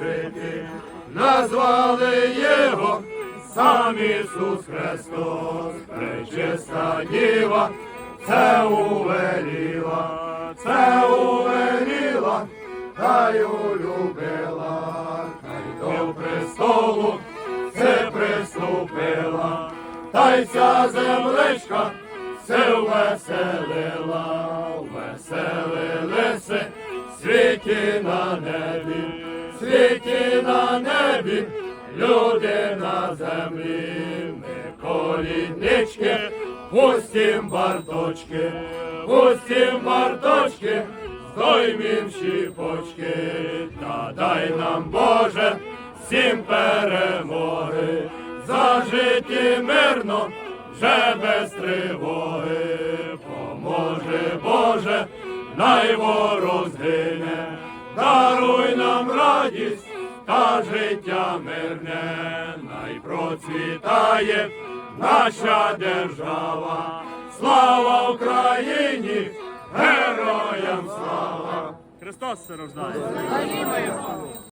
жити, назвали його сам Ісус Христос, пречиста діва, це увеліла, це увеліла, та й улюбила, та й до престолу це приступила, та й ця землечка все веселила, веселилися світі на небі, світі на небі, люди на землі, ми коліднички, пустім барточки, пустім барточки, здоймім щіпочки, та дай нам Боже всім перемоги, за житті мирно, вже без тривоги, поможе Боже, най ворог згине, даруй нам радість та життя мирне, най процвітає наша держава, слава Україні, героям слава! Христос все рождає.